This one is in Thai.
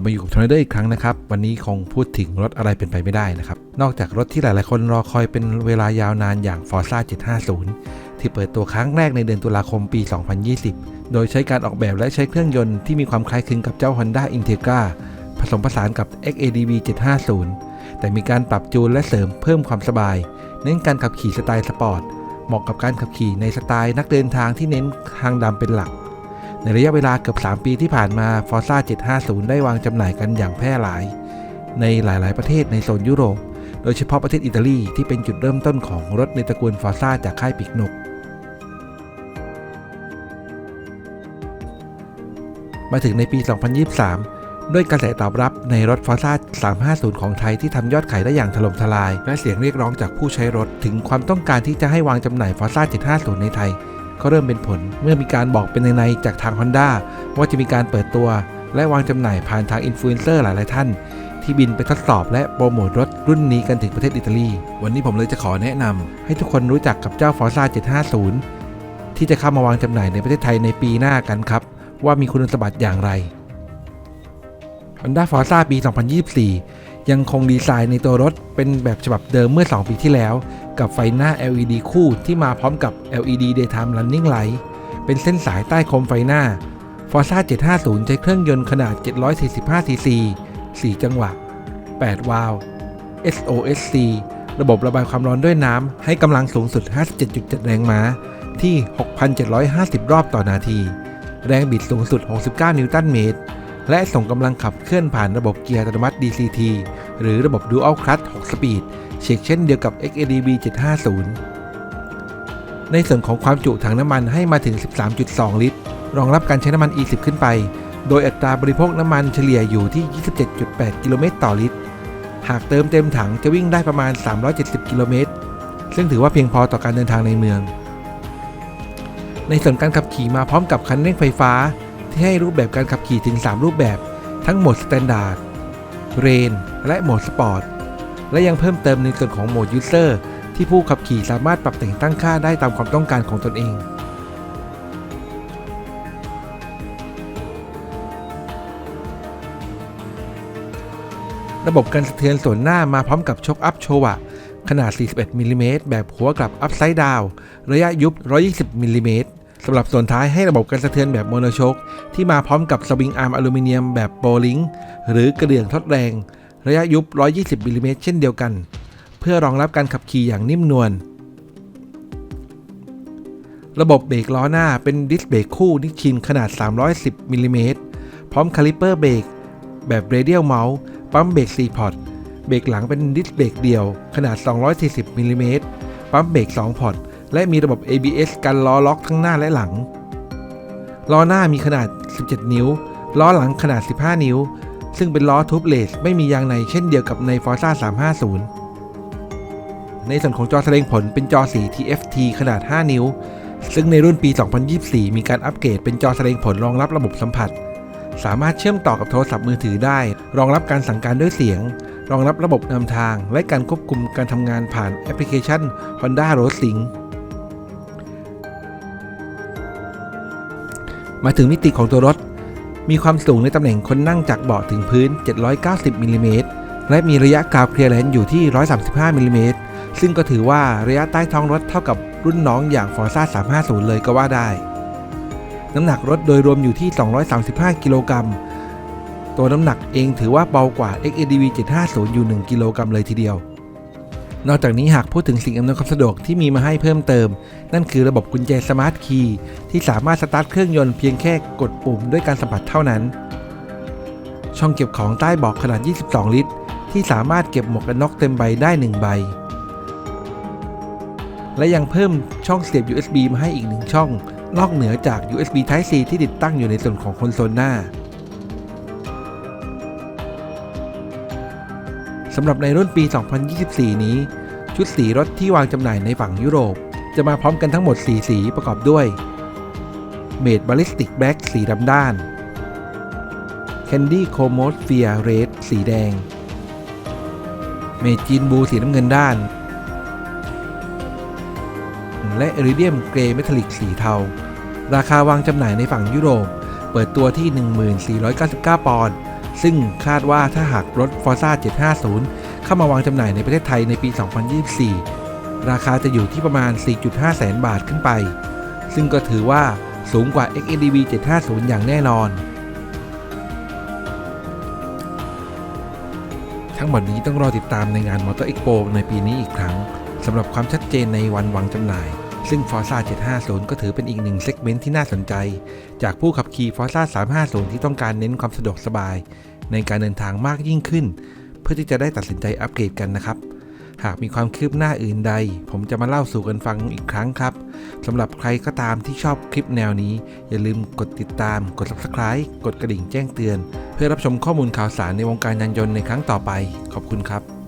ับมาอยู่กับทนายเดอีกครั้งนะครับ วันนี้คงพูดถึงรถอะไรเป็นไปไม่ได้นะครับ นอกจากรถที่หลาย ๆ คนรอคอยเป็นเวลายาวนานอย่าง Forza 750 ที่เปิดตัวครั้งแรกในเดือนตุลาคมปี 2020 โดยใช้การออกแบบและใช้เครื่องยนต์ที่มีความคล้ายคลึงกับเจ้า Honda Integra ผสมผสานกับ XADV 750 แต่มีการปรับจูนและเสริมเพิ่มความสบาย เน้นการขับขี่สไตล์สปอร์ตเหมาะกับการขับขี่ในสไตล์นักเดินทางที่เน้นทางดำเป็นหลัก ในระยะเวลาเกือบ 3 ปีที่ผ่านมา Forza 750 ได้วางจำหน่ายกันอย่างแพร่หลาย ในหลาย ๆ ประเทศในโซนยุโรป โดยเฉพาะประเทศอิตาลีที่เป็นจุดเริ่มต้นของรถในตระกูล Forza จากค่ายปีกนก มาถึงในปี 2023ด้วยกระแสตอบรับในรถ Forza 350 ของไทยที่ทำยอดขายได้อย่างถล่มทลาย และเสียงเรียกร้องจากผู้ใช้รถ ถึงความต้องการที่จะให้วางจำหน่าย Forza 750 ในไทย ก็เริ่มเป็นผลเมื่อมีการบอกเป็นในๆจากทาง Honda ว่าจะมีการเปิดตัว และวางจำหน่ายผ่านทางอินฟลูเอนเซอร์หลายๆท่าน ที่บินไปทดสอบและโปรโมทรถรุ่นนี้กันถึงประเทศอิตาลี วันนี้ผมเลยจะขอแนะนำให้ทุกคนรู้จักกับเจ้า Forza 750 ที่จะเข้ามาวางจำหน่ายในประเทศไทยในปีหน้ากันครับ ว่ามีคุณสมบัติอย่างไร Honda Forza ปี 2024 ยังคงดีไซน์ในตัวรถเป็นแบบฉบับเดิมเมื่อ 2 ปีที่แล้ว กับไฟหน้า LED คู่ที่มาพร้อมกับ LED Daytime Running Light เป็นเส้นสายใต้โคมไฟหน้า Forza 750 ใช้เครื่องยนต์ขนาด 745 cc 4 จังหวะ 8 วาล์ว SOSC ระบบระบายความร้อนด้วยน้ำ ให้กำลังสูงสุด 57.7 แรงม้า ที่ 6,750 รอบต่อนาที แรงบิดสูงสุด 69 นิวตันเมตร และส่งกำลังขับเคลื่อนผ่านระบบเกียร์อัตโนมัติ DCT หรือระบบ Dual Clutch 6 สปีดเช่นเช่นเดียวกับ XADV 750 ในส่วนของความจุถังน้ำมันให้มาถึง 13.2 ลิตร รองรับการใช้น้ำมัน E10 ขึ้นไป โดยอัตราบริโภคน้ำมันเฉลี่ยอยู่ที่ 27.8 กิโลเมตรต่อลิตร หากเติมเต็มถังจะวิ่งได้ประมาณ 370 กิโลเมตร ซึ่งถือว่าเพียงพอต่อการเดินทางในเมือง ในส่วนการขับขี่มาพร้อมกับคันเร่งไฟฟ้า ที่ให้รูปแบบการขับขี่ถึง 3 รูปแบบ ทั้งโหมดสแตนดาร์ดเรนและโหมดสปอร์ตและยังเพิ่มเติมในส่วนของโหมดยูเซอร์ที่ผู้ขับขี่สามารถปรับแต่งตั้งค่าได้ตามความต้องการของตนเองระบบการสะเทือนส่วนหน้ามาพร้อมกับช็อคอัพโชวะขนาด 41มิลลิเมตรแบบหัวกลับอัพไซด์ดาวระยะยุบ 120มิลลิเมตร สำหรับส่วนท้ายให้ระบบการสะเทือนแบบโมโนโชคที่มาพร้อมกับสวิงอาร์มอลูมิเนียมแบบโบลิงหรือกระเดื่องทดแรง ระยะยุบ 120มิลลิเมตรเช่นเดียวกัน เพื่อรองรับการขับขี่อย่างนิ่มนวลระบบเบรกล้อหน้าเป็นดิสเบรกคู่นิชชินขนาด 310มิลลิเมตรพร้อมคาลิเปอร์เบรกแบบเรเดียลเมาส์ปั๊มเบรก4พอร์ตเบรกหลังเป็นดิสเบรกเดี่ยวขนาด 240มิลลิเมตรปั๊มเบรก2พอร์ต และมีระบบ ABS กันล้อล็อกทั้งหน้าและหลัง ล้อหน้ามีขนาด 17 นิ้ว ล้อหลังขนาด 15 นิ้ว ซึ่งเป็นล้อทูบเลสไม่มียางในเช่นเดียวกับใน Forza 350 ในส่วนของจอแสดงผลเป็นจอสี TFT ขนาด 5 นิ้ว ซึ่งในรุ่นปี 2024 มีการอัปเกรดเป็นจอแสดงผลรองรับระบบสัมผัส สามารถเชื่อมต่อกับโทรศัพท์มือถือได้ รองรับการสั่งการด้วยเสียงรองรับระบบนำทางและการควบคุมการทำงานผ่านแอปพลิเคชัน Honda Road Sync มาถึงมิติของตัวรถ มีความสูงในตำแหน่งคนนั่งจากเบาะถึงพื้น 790มิลลิเมตรและมีระยะกาวเคลียร์แลนอยู่ที่ 135มิลลิเมตรซึ่งก็ถือว่าระยะใต้ท้องรถเท่ากับรุ่นน้องอย่าง Forza 350 เลยก็ว่าได้ น้ำหนักรถโดยรวมอยู่ที่ 235 กิโลกรัม ตัวน้ำหนักเองถือว่าเบากว่า XADV 750 อยู่ 1 กิโลกรัมเลยทีเดียว นอกจากนี้หากพูดถึงสิ่งอำนวยความสะดวกที่มีมาให้เพิ่มเติม นั่นคือระบบกุญแจสมาร์ทคีย์ที่สามารถสตาร์ทเครื่องยนต์เพียงแค่กดปุ่มด้วยการสัมผัสเท่านั้น ช่องเก็บของใต้เบาะขนาด 22 ลิตร ที่สามารถเก็บหมวกกันน็อกเต็มใบได้ 1 ใบ และยังเพิ่มช่องเสียบ USB มาให้อีกหนึ่งช่อง นอกเหนือจาก USB Type C ที่ติดตั้งอยู่ในส่วนของคอนโซลหน้า สำหรับในรุ่นปี 2024 นี้ ชุดสีรถที่วางจำหน่ายในฝั่งยุโรป จะมาพร้อมกันทั้งหมด 4 สีประกอบด้วยเมดบ a ลิสติกแบล็กสีดำด้าน Candy Comosphere Red สีแดงเมดจีนบูสีน้ำเงินด้าน และ Iridium Grey Metallic สีเทา ราคาวางจำหน่ายในฝั่งยุโรป เปิดตัวที่ 1499 ปอนด์ ซึ่งคาดว่าถ้าหากรถ Forza 750 เข้ามาวางจำหน่ายในประเทศไทยในปี 2024 ราคาจะอยู่ที่ประมาณ 4.5 แสนบาทขึ้นไป ซึ่งก็ถือว่าสูงกว่า XADV 750 อย่างแน่นอน ทั้งหมดนี้ต้องรอติดตามในงาน Motor Expo ในปีนี้อีกครั้งสำหรับความชัดเจนในวันวางจำหน่าย ซึ่ง Forza 750 ก็ถือเป็นอีกหนึ่งเซกเมนต์ที่น่าสนใจ จากผู้ขับขี่ Forza 350 ที่ต้องการเน้นความสะดวกสบาย ในการเดินทางมากยิ่งขึ้น เพื่อที่จะได้ตัดสินใจอัปเกรดกันนะครับ หากมีความคืบหน้าอื่นใด ผมจะมาเล่าสู่กันฟังอีกครั้งครับสำหรับใครก็ตามที่ชอบคลิปแนวนี้ อย่าลืมกดติดตาม กด subscribe กดกระดิ่งแจ้งเตือน เพื่อรับชมข้อมูลข่าวสารในวงการยานยนต์ในครั้งต่อไป ขอบคุณครับ